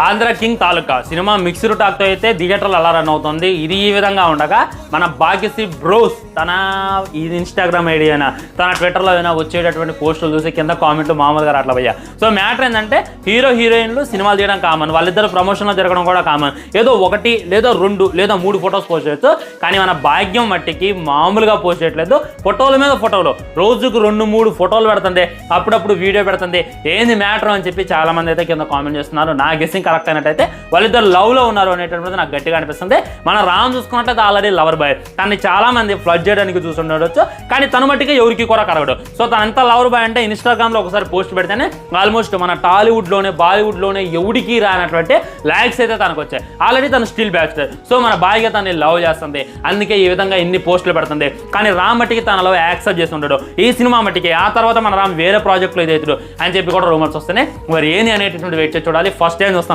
Andhra king Taluka cinema mixed టాక్తో అయితే థియేటర్లు అలా రన్ అవుతుంది. ఇది ఈ విధంగా ఉండగా మన భాగ్యశ్రీ బ్రోస్ తన ఈ ఇన్స్టాగ్రామ్ ఐడి అయినా తన ట్విట్టర్లో అయినా వచ్చేటటువంటి పోస్టులు చూసి కింద కామెంట్లు మామూలుగా అట్లా పోయా సో మ్యాటర్ ఏంటంటే హీరో హీరోయిన్లు సినిమాలు తీయడం కామన్ వాళ్ళిద్దరు ప్రమోషన్లో జరగడం కూడా కామన్ ఏదో ఒకటి లేదా రెండు లేదా మూడు ఫొటోస్ పోస్ట్ చేయొచ్చు కానీ మన భాగ్యం మట్టికి మామూలుగా పోస్ట్ చేయట్లేదు. ఫోటోల మీద ఫోటోలు. రోజుకు రెండు మూడు ఫోటోలు పెడుతుంది. అప్పుడప్పుడు వీడియో పెడుతుంది. ఏంది మ్యాటర్ అని చెప్పి చాలా మంది అయితే కింద కామెంట్ చేస్తున్నారు. నా గెస్సింగ్ కరెక్ట్ అయినట్టయితే వాళ్ళిద్దరు లవ్లో ఉన్నారు అనేటటువంటిది నాకు గట్టిగా అనిపిస్తుంది. మన రామ్ చూసుకున్నట్లయితే ఆల్రెడీ లవర్ బాయ్ తనని చాలా మంది ఫ్లడ్ చేయడానికి చూస్తుండవచ్చు కానీ తన మట్టికి ఎవరికి కూడా కరగడు సో తన ఎంత లవర్ బాయ్ అంటే ఇన్స్టాగ్రామ్లో ఒకసారి పోస్ట్ పెడితేనే ఆల్మోస్ట్ మన టాలీవుడ్లోనే బాలీవుడ్లోనే ఎవడికి రానటువంటి లైక్స్ అయితే తనకు వచ్చాయి ఆల్రెడీ తను స్టిల్ బ్యాక్స్ సో మన బాయ్గా తనని లవ్ చేస్తుంది. అందుకే ఈ విధంగా ఇన్ని పోస్టులు పెడుతుంది. కానీ రామ్ మట్టికి తన లవ్ యాక్సెప్ట్ చేసి ఉండడు. ఈ సినిమా మట్టికి ఆ తర్వాత మన రామ్ వేరే ప్రాజెక్టులో ఇదైతుడు అని చెప్పి కూడా రూమర్స్ వస్తున్నాయి. మరి ఏంది అనేటటువంటి వెయిట్ చేసి చూడాలి. ఫస్ట్ టైం చూస్తున్నా.